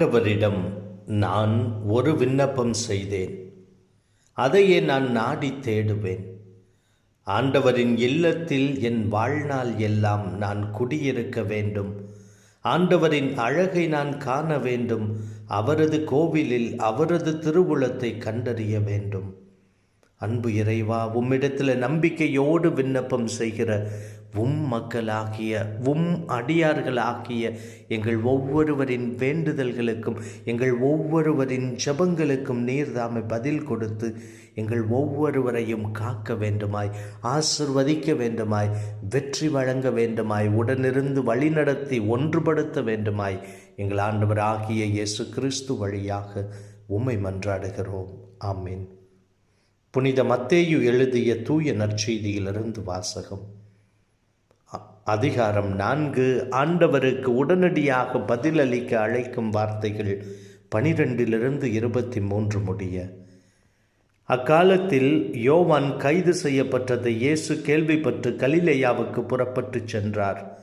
ஆண்டவரிடம் நான் ஒரு விண்ணப்பம் செய்தேன். அதையே நான் நாடி தேடுவேன். ஆண்டவரின் இல்லத்தில் என் வாழ்நாள் எல்லாம் நான் குடியிருக்க வேண்டும். ஆண்டவரின் அழகை நான் காண வேண்டும். அவரது கோவிலில் அவரது திருவுளத்தை கண்டறிய வேண்டும். அன்பு இறைவா உம்மிடத்தில் நம்பிக்கையோடு விண்ணப்பம் செய்கிற உம் மக்களாகிய உம் அடியார்களாகிய எங்கள் ஒவ்வொருவரின் வேண்டுதல்களுக்கும் எங்கள் ஒவ்வொருவரின் ஜபங்களுக்கும் நீர்தாமை பதில் கொடுத்து எங்கள் ஒவ்வொருவரையும் காக்க வேண்டுமாய் ஆசிர்வதிக்க வேண்டுமாய் வெற்றி வழங்க வேண்டுமாய் உடனிருந்து வழிநடத்தி ஒன்றுபடுத்த வேண்டுமாய் எங்கள் ஆண்டவர் ஆகிய இயேசு கிறிஸ்து வழியாக உம்மை மன்றாடுகிறோம். ஆமீன். புனித மத்தேயு எழுதிய தூய நற்செய்தியிலிருந்து வாசகம். அதிகாரம் நான்கு. ஆண்டவருக்கு உடனடியாக பதிலளிக்க அழைக்கும் வார்த்தைகள் பனிரெண்டிலிருந்து இருபத்தி மூன்று முடிய. அக்காலத்தில் யோவான் கைது செய்யப்பட்டதை இயேசு கேள்விப்பட்டு கலிலேயாவுக்கு புறப்பட்டுச் சென்றார்.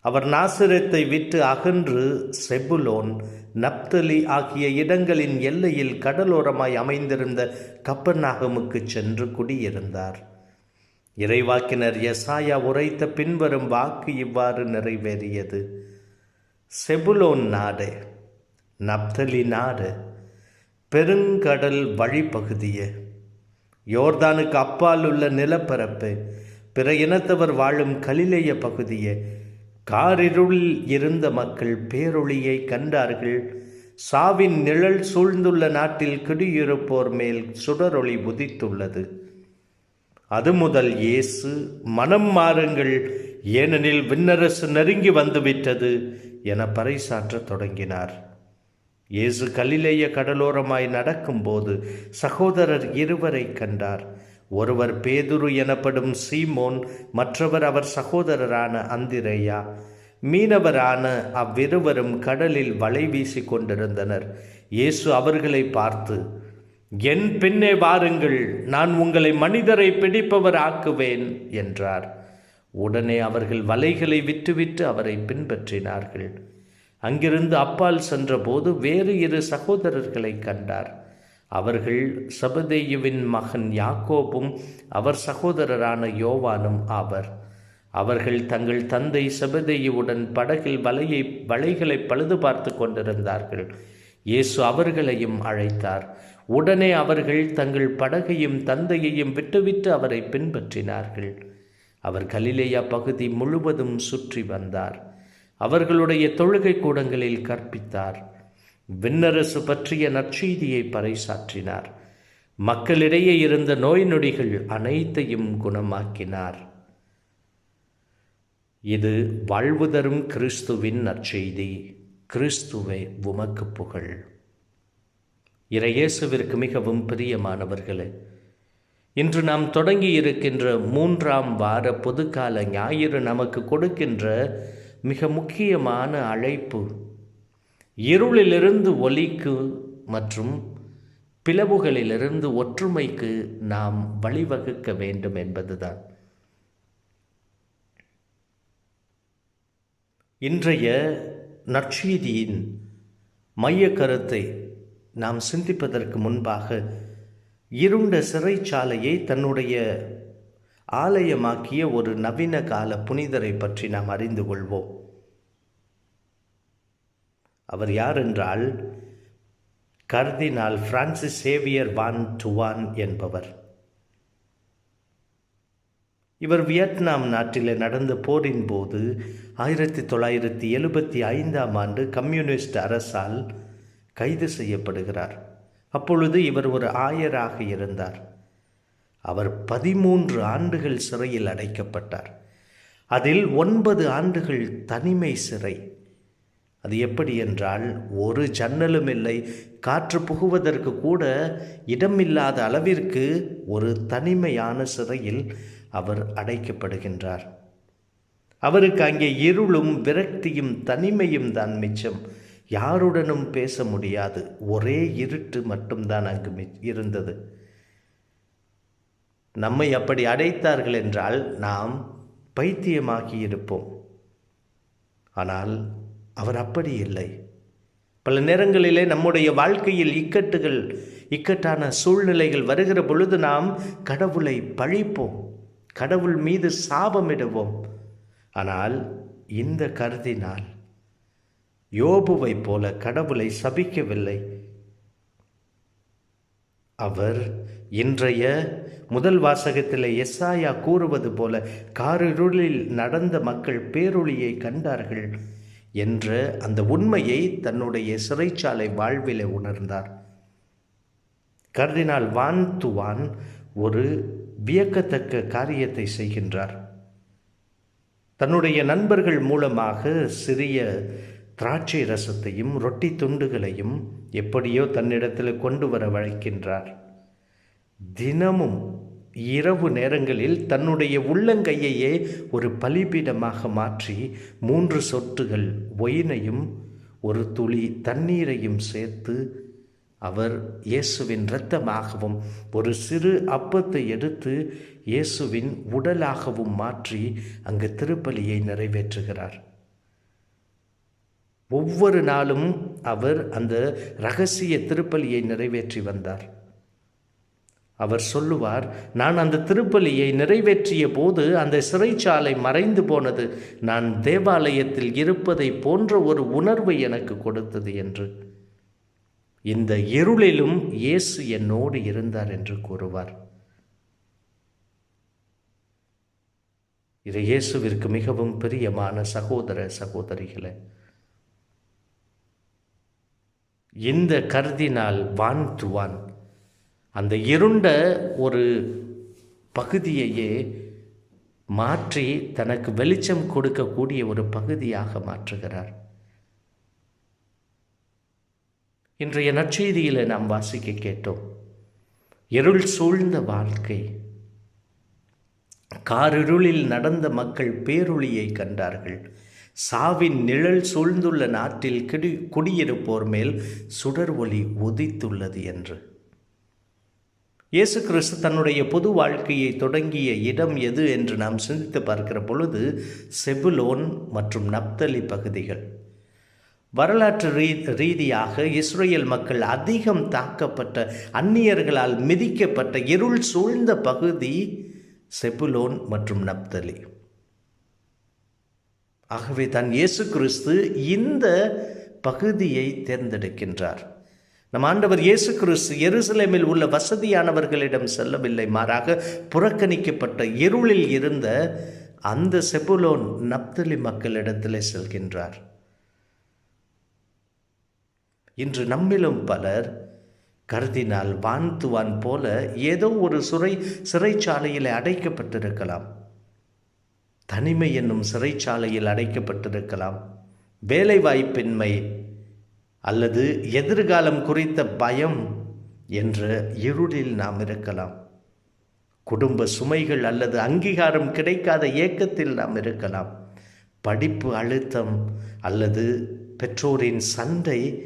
அவர் நாசிரத்தை விட்டு அகன்று செபுலோன் நப்தலி ஆகிய இடங்களின் எல்லையில் கடலோரமாய் அமைந்திருந்த கப்பநாகமுக்கு சென்று குடியிருந்தார். இறைவாக்கினர் யசாயா உரைத்த பின்வரும் வாக்கு இவ்வாறு நிறைவேறியது. செபுலோன் நாடு நப்தலி நாடு பெருங்கடல் வழிப்பகுதியே. யோர்தானுக்கு அப்பால் உள்ள நிலப்பரப்பு பிற இனத்தவர் வாழும் கலிலேய பகுதியே. காரிருளில் இருந்த மக்கள் பேரொளியை கண்டார்கள். சாவின் நிழல் சூழ்ந்துள்ள நாட்டில் குடியிருப்போர் மேல் சுடரொளி உதித்துள்ளது. அது முதல் இயேசு மனம் மாறுங்கள் ஏனெனில் விண்ணரசு நெருங்கி வந்துவிட்டது என பறைசாற்றத் தொடங்கினார். இயேசு கலிலேய கடலோரமாய் நடக்கும்போது சகோதரர் இருவரை கண்டார். ஒருவர் பேதுரு எனப்படும் சீமோன் மற்றவர் அவர் சகோதரரான அந்திரையா. மீனவரான அவ்விருவரும் கடலில் வலை வீசி கொண்டிருந்தனர். இயேசு அவர்களை பார்த்து என் பின்னே வாருங்கள் நான் உங்களை மனிதரை பிடிப்பவர் ஆக்குவேன் என்றார். உடனே அவர்கள் வலைகளை விட்டுவிட்டு அவரை பின்பற்றினார்கள். அங்கிருந்து அப்பால் சென்றபோது வேறு இரு சகோதரர்களை கண்டார். அவர்கள் சபதேயுவின் மகன் யாக்கோபும் அவர் சகோதரரான யோவானும் ஆவர். அவர்கள் தங்கள் தந்தை சபதேயுவுடன் படகில் வலையை வலைகளை பழுது பார்த்து கொண்டிருந்தார்கள். இயேசு அவர்களையும் அழைத்தார். உடனே அவர்கள் தங்கள் படகையும் தந்தையையும் விட்டுவிட்டு அவரை பின்பற்றினார்கள். அவர் கலிலேயா பகுதி முழுவதும் சுற்றி வந்தார். அவர்களுடைய தொழுகை கூடங்களில் கற்பித்தார். விண்ணரசு பற்றிய நற்செய்தியை பறைசாற்றினார். மக்களிடையே இருந்த நோய் நொடிகள் அனைத்தையும் குணமாக்கினார். இது வாழ்வு தரும் கிறிஸ்துவின் நற்செய்தி. கிறிஸ்துவை உமக்கு புகழ். இறையேசுவிற்கு மிகவும் பிரியமானவர்களே இன்று நாம் தொடங்கி இருக்கின்ற மூன்றாம் வார பொதுக்கால ஞாயிறு நமக்கு கொடுக்கின்ற மிக முக்கியமான அழைப்பு இருளிலிருந்து ஒலிக்கு மற்றும் பிளவுகளிலிருந்து ஒற்றுமைக்கு நாம் வழிவகுக்க வேண்டும் என்பதுதான். இன்றைய நற்செய்தியின் மைய கருத்தை நாம் சிந்திப்பதற்கு முன்பாக இருண்ட சிறைச்சாலையை தன்னுடைய ஆலயமாக்கிய ஒரு நவீன கால புனிதரை பற்றி நாம் அறிந்து கொள்வோம். அவர் யார் என்றால் cardinal Francis Xavier Van Thuan என்பவர். இவர் வியட்நாம் நாட்டில் நடந்த போரின் போது ஆயிரத்தி தொள்ளாயிரத்தி எழுபத்தி ஐந்தாம் ஆண்டு கம்யூனிஸ்ட் அரசால் கைது செய்யப்படுகிறார். அப்பொழுது இவர் ஒரு ஆயராக இருந்தார். அவர் பதிமூன்று ஆண்டுகள் சிறையில் அடைக்கப்பட்டார். அதில் ஒன்பது ஆண்டுகள் தனிமை சிறை. அது எப்படி என்றால் ஒரு ஜன்னலும் இல்லை காற்று புகுவதற்கு கூட இடமில்லாத அளவிற்கு ஒரு தனிமையான சிறையில் அவர் அடைக்கப்படுகின்றார். அவருக்கு அங்கே இருளும் விரக்தியும் தனிமையும் தான் மிச்சம். யாருடனும் பேச முடியாது. ஒரே இருட்டு மட்டும்தான் அங்கு மி- இருந்தது. நம்மை அப்படி அடைத்தார்கள் என்றால் நாம் பைத்தியமாகி இருப்போம். ஆனால் அவர் அப்படி இல்லை. பல நேரங்களிலே நம்முடைய வாழ்க்கையில் இக்கட்டுகள் இக்கட்டான சூழ்நிலைகள் வருகிற பொழுது நாம் கடவுளை பழிப்போம். கடவுள் மீது சாபமிடுவோம். ஆனால் இந்த கருதினால் யோபுவை போல கடவுளை சபிக்கவில்லை. அவர் இன்றைய முதல் வாசகத்தில் எஸ்ஆயா கூறுவது போல காரிருளில் நடந்த மக்கள் பேரொளியை கண்டார்கள் என்ற அந்த உண்மையை தன்னுடைய சிறைச்சாலை வாழ்விலே உணர்ந்தார். கர்தினால் வான் துவான் ஒரு வியக்கத்தக்க காரியத்தை செய்கின்றார். தன்னுடைய நண்பர்கள் மூலமாக சிறிய திராட்சை ரசத்தையும் ரொட்டி துண்டுகளையும் எப்படியோ தன்னிடத்தில் கொண்டு வர வழைக்கின்றார். தினமும் இரவு நேரங்களில் தன்னுடைய உள்ளங்கையையே ஒரு பலிபீடமாக மாற்றி மூன்று சொட்டுகள் ஒயினையும் ஒரு துளி தண்ணீரையும் சேர்த்து அவர் இயேசுவின் இரத்தமாகவும் ஒரு சிறு அப்பத்தை எடுத்து இயேசுவின் உடலாகவும் மாற்றி அங்கு திருப்பலியை நிறைவேற்றுகிறார். ஒவ்வொரு நாளும் அவர் அந்த ரகசிய திருப்பலியை நிறைவேற்றி வந்தார். அவர் சொல்லுவார் நான் அந்த திருப்பலியை நிறைவேற்றிய போது அந்த சிறைச்சாலை மறைந்து போனது. நான் தேவாலயத்தில் இருப்பதை போன்ற ஒரு உணர்வை எனக்கு கொடுத்தது என்று. இந்த இருளிலும் இயேசு என்னோடு இருந்தார் என்று கூறுவார். இது இயேசுவிற்கு மிகவும் பிரியமான சகோதர சகோதரிகளை இந்த கருதினால் வான் துவான் அந்த இருண்ட ஒரு பகுதியையே மாற்றி தனக்கு வெளிச்சம் கொடுக்கக்கூடிய ஒரு பகுதியாக மாற்றுகிறார். இன்றைய நற்செய்தியில் நாம் வாசிக்க கேட்டோம். இருள் சூழ்ந்த வாழ்க்கை. காரிருளில் நடந்த மக்கள் பேரொளியை கண்டார்கள். சாவின் நிழல் சூழ்ந்துள்ள நாட்டில் கிடி குடியிருப்போர் மேல் சுடர் ஒளி உதித்துள்ளது என்று. இயேசு கிறிஸ்து தன்னுடைய பொது வாழ்க்கையை தொடங்கிய இடம் எது என்று நாம் சிந்தித்து பார்க்கிற பொழுது செபுலோன் மற்றும் நப்தலி பகுதிகள். வரலாற்று ரீ ரீதியாக இஸ்ரேல் மக்கள் அதிகம் தாக்கப்பட்ட அந்நியர்களால் மிதிக்கப்பட்ட இருள் சூழ்ந்த பகுதி செபுலோன் மற்றும் நப்தலி. ஆகவே தான் இயேசு கிறிஸ்து இந்த பகுதியை தேர்ந்தெடுக்கின்றார். நம் ஆண்டவர் இயேசு கிறிஸ்து எருசலேமில் உள்ள வசதியானவர்களிடம் செல்லவில்லை. மாறாக புறக்கணிக்கப்பட்ட இருளில் இருந்த அந்த செபுலோன் நப்தலி மக்களிடத்தில் செல்கின்றார். இன்று நம்மிலும் பலர் கருதினால் வான்துவான் போல ஏதோ ஒரு சுரை சிறைச்சாலையில் அடைக்கப்பட்டிருக்கலாம். தனிமை என்னும் சிறைச்சாலையில் அடைக்கப்பட்டிருக்கலாம். வேலைவாய்ப்பின்மை அல்லது எதிர்காலம் குறித்த பயம் என்ற இருளில் நாம் இருக்கலாம். குடும்ப சுமைகள் அல்லது அங்கீகாரம் கிடைக்காத ஏக்கத்தில் நாம் இருக்கலாம். படிப்பு அழுத்தம் அல்லது பெற்றோரின் சண்டை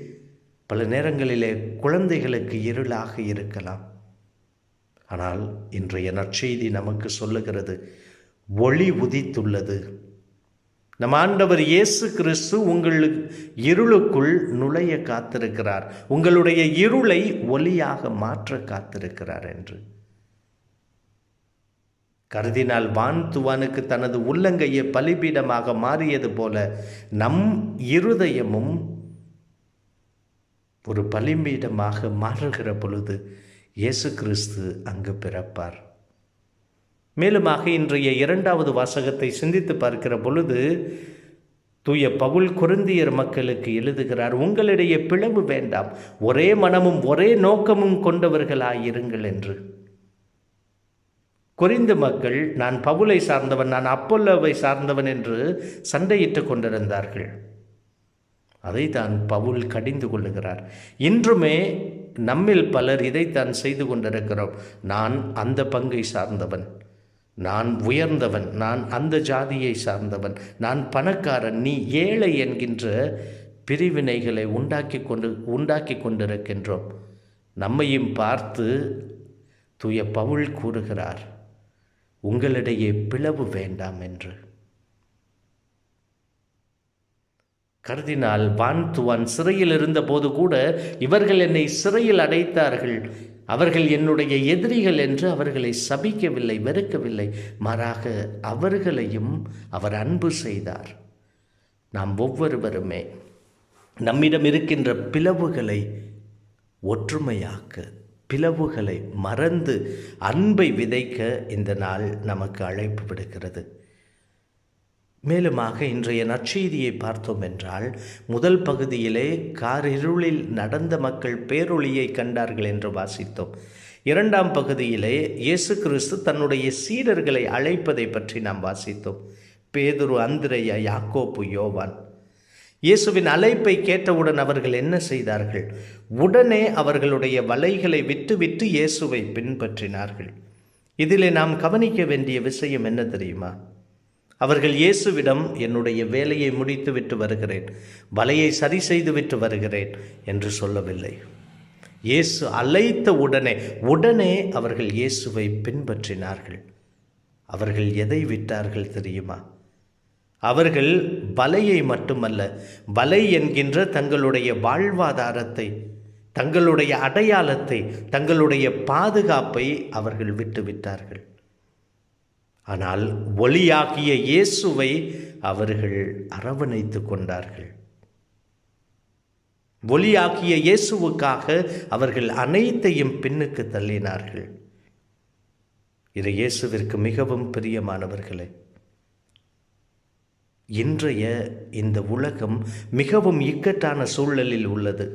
பல நேரங்களிலே குழந்தைகளுக்கு இருளாக இருக்கலாம். ஆனால் இன்றைய நற்செய்தி நமக்கு சொல்லுகிறது ஒளி உதித்துள்ளது. நம் ஆண்டவர் இயேசு கிறிஸ்து உங்களுக்கு இருளுக்குள் நுழைய காத்திருக்கிறார். உங்களுடைய இருளை ஒளியாக மாற்ற காத்திருக்கிறார் என்று. கருதினால் வான்துவானுக்கு தனது உள்ளங்கையை பலிபீடமாக மாறியது போல நம் இருதயமும் ஒரு பலிபீடமாக மாறுகிற பொழுது இயேசு கிறிஸ்து அங்கு பிறப்பார். மேலுமாக இன்றைய இரண்டாவது வாசகத்தை சிந்தித்து பார்க்கிற பொழுது தூய பவுல் குருந்தியர் மக்களுக்கு எழுதுகிறார் உங்களிடையே பிளவு வேண்டாம் ஒரே மனமும் ஒரே நோக்கமும் கொண்டவர்களாயிருங்கள் என்று. குறிந்து மக்கள் நான் பவுலை சார்ந்தவன் நான் அப்பொல்லோவை சார்ந்தவன் என்று சண்டையிட்டு கொண்டிருந்தார்கள். அதை தான் பவுல் கடிந்து கொள்ளுகிறார். இன்றுமே நம்மில் பலர் இதைத்தான் செய்து கொண்டிருக்கிறோம். நான் அந்த பங்கை சார்ந்தவன். நான் உயர்ந்தவன். நான் அந்த ஜாதியை சார்ந்தவன். நான் பணக்காரன். நீ ஏழை என்கின்ற பிரிவினைகளை உண்டாக்கி கொண்டு உண்டாக்கி கொண்டிருக்கின்றோம். நம்மையும் பார்த்து தூய பவுல் கூறுகிறார் உங்களிடையே பிளவு வேண்டாம் என்று. கருதினால் வான்துவான் சிறையில் இருந்தபோது கூட இவர்கள் என்னை சிறையில் அடைத்தார்கள். அவர்கள் என்னுடைய எதிரிகள் என்று அவர்களை சபிக்கவில்லை வெறுக்கவில்லை. மாறாக அவர்களையும் அவர் அன்பு செய்தார். நாம் ஒவ்வொருவருமே நம்மிடம் இருக்கின்ற பிளவுகளை ஒற்றுமையாக்க பிளவுகளை மறந்து அன்பை விதைக்க இந்த நாள் நமக்கு அழைப்பு விடுகிறது. மேலுமாக இன்றைய நற்செய்தியை பார்த்தோம் என்றால் முதல் பகுதியிலே காரிருளில் நடந்த மக்கள் பேரொளியை கண்டார்கள் என்று வாசித்தோம். இரண்டாம் பகுதியிலே இயேசு கிறிஸ்து தன்னுடைய சீடர்களை அழைப்பதை பற்றி நாம் வாசித்தோம். பேதுரு அந்திரையா யாக்கோப்பு யோவான். இயேசுவின் அழைப்பை கேட்டவுடன் அவர்கள் என்ன செய்தார்கள்? உடனே அவர்களுடைய வலைகளை விட்டுவிட்டு இயேசுவை பின்பற்றினார்கள். இதிலே நாம் கவனிக்க வேண்டிய விஷயம் என்ன தெரியுமா? அவர்கள் இயேசுவிடம் என்னுடைய வேலையை முடித்துவிட்டு வருகிறேன் வலையை சரி செய்துவிட்டு வருகிறேன் என்று சொல்லவில்லை. இயேசு அழைத்த உடனே உடனே அவர்கள் இயேசுவை பின்பற்றினார்கள். அவர்கள் எதை விட்டார்கள் தெரியுமா? அவர்கள் வலையை மட்டுமல்ல வலை என்கின்ற தங்களுடைய வாழ்வாதாரத்தை தங்களுடைய அடையாளத்தை தங்களுடைய பாதுகாப்பை அவர்கள் விட்டுவிட்டார்கள். ஆனால் ஒளியாகிய இயேசுவை அவர்கள் அரவணைத்து கொண்டார்கள். ஒளியாகிய இயேசுவுக்காக அவர்கள் அனைத்தையும் பின்னுக்கு தள்ளினார்கள். இது இயேசுவிற்கு மிகவும் பிரியமானவர்களே இன்றைய இந்த உலகம் மிகவும் இக்கட்டான சூழலில் உள்ளது.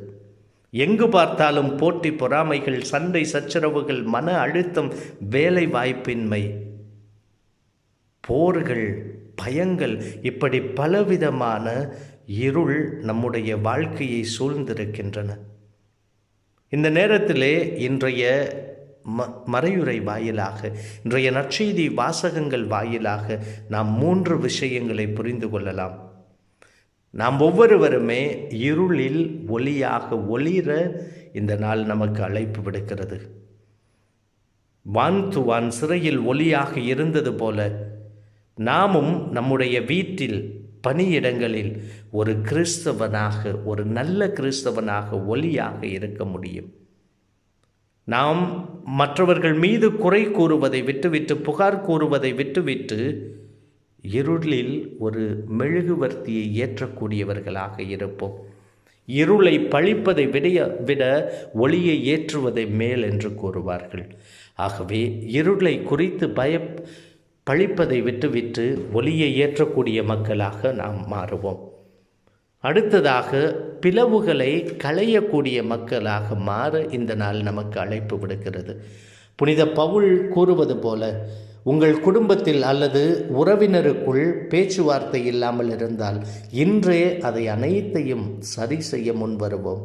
எங்கு பார்த்தாலும் போட்டி பொறாமைகள் சண்டை சச்சரவுகள் மன அழுத்தம் வேலை வாய்ப்பின்மை போர்கள் பயங்கள் இப்படி பலவிதமான இருள் நம்முடைய வாழ்க்கையை சூழ்ந்திருக்கின்றன. இந்த நேரத்திலே இன்றைய ம மறையுறை வாயிலாக இன்றைய நற்செய்தி வாசகங்கள் வாயிலாக நாம் மூன்று விஷயங்களை புரிந்து கொள்ளலாம். நாம் ஒவ்வொருவருமே இருளில் ஒளியாக ஒளிர இந்த நாள் நமக்கு அழைப்பு விடுக்கிறது. வான் துவான் சிறையில் ஒளியாக இருந்தது போல நாமும் நம்முடைய வீட்டில் பணியிடங்களில் ஒரு கிறிஸ்தவனாக ஒரு நல்ல கிறிஸ்தவனாக ஒளியாக இருக்க முடியும். நாம் மற்றவர்கள் மீது குறை கூறுவதை விட்டுவிட்டு புகார் கூறுவதை விட்டுவிட்டு இருளில் ஒரு மெழுகுவர்த்தியை ஏற்றக்கூடியவர்களாக இருப்போம். இருளை பழிப்பதை விடைய விட ஒளியை ஏற்றுவதை மேல் என்று கூறுவார்கள். ஆகவே இருளை குறித்து பய பழிப்பதை விட்டுவிட்டு ஒளியை ஏற்றக்கூடிய மக்களாக நாம் மாறுவோம். அடுத்ததாக பிளவுகளை களையக்கூடிய மக்களாக மாற இந்த நாள் நமக்கு அழைப்பு விடுக்கிறது புனித பவுல் கூறுவது போல உங்கள் குடும்பத்தில் அல்லது உறவினருக்குள் பேச்சுவார்த்தை இல்லாமல் இருந்தால் இன்றே அதை அனைத்தையும் சரி செய்ய முன் வருவோம்.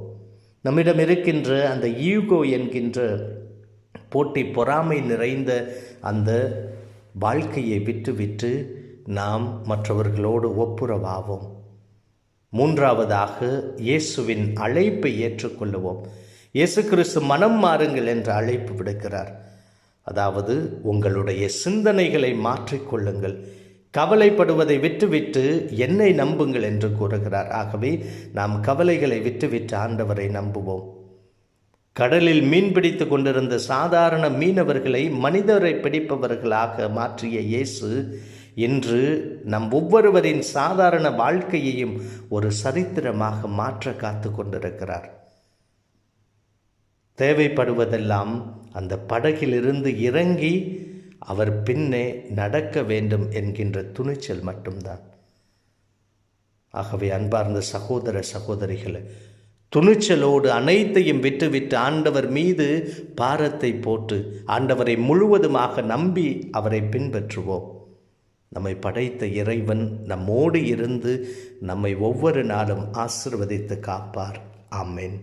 நம்மிடம் இருக்கின்ற அந்த ஈகோ என்கின்ற போட்டி பொறாமை நிறைந்த அந்த வாழ்க்கையை விட்டுவிட்டு நாம் மற்றவர்களோடு ஒப்புரவாவோம். மூன்றாவதாக இயேசுவின் அழைப்பை ஏற்றுக்கொள்ளுவோம். இயேசு கிறிஸ்து மனம் மாறுங்கள் என்று அழைப்பு விடுக்கிறார். அதாவது உங்களுடைய சிந்தனைகளை மாற்றிக்கொள்ளுங்கள் கவலைப்படுவதை விட்டுவிட்டு என்னை நம்புங்கள் என்று கூறுகிறார். ஆகவே நாம் கவலைகளை விட்டுவிட்டு ஆண்டவரை நம்புவோம். கடலில் மீன் பிடித்து கொண்டிருந்த சாதாரண மீனவர்களை மனிதரை பிடிப்பவர்களாக மாற்றிய இயேசு இன்று நம் ஒவ்வொருவரின் சாதாரண வாழ்க்கையையும் ஒரு சரித்திரமாக மாற்ற காத்து கொண்டிருக்கிறார். தேவைப்படுவதெல்லாம் அந்த படகிலிருந்து இறங்கி அவர் பின்னே நடக்க வேண்டும் என்கின்ற துணிச்சல் மட்டும்தான். ஆகவே அன்பார்ந்த சகோதர சகோதரிகளை துணிச்சலோடு அனைத்தையும் விட்டுவிட்டு ஆண்டவர் மீது பாரத்தை போட்டு ஆண்டவரை முழுவதுமாக நம்பி அவரை பின்பற்றுவோம். நம்மை படைத்த இறைவன் நம்மோடு இருந்து நம்மை ஒவ்வொரு நாளும் ஆசிர்வதித்து காப்பார். ஆமேன்.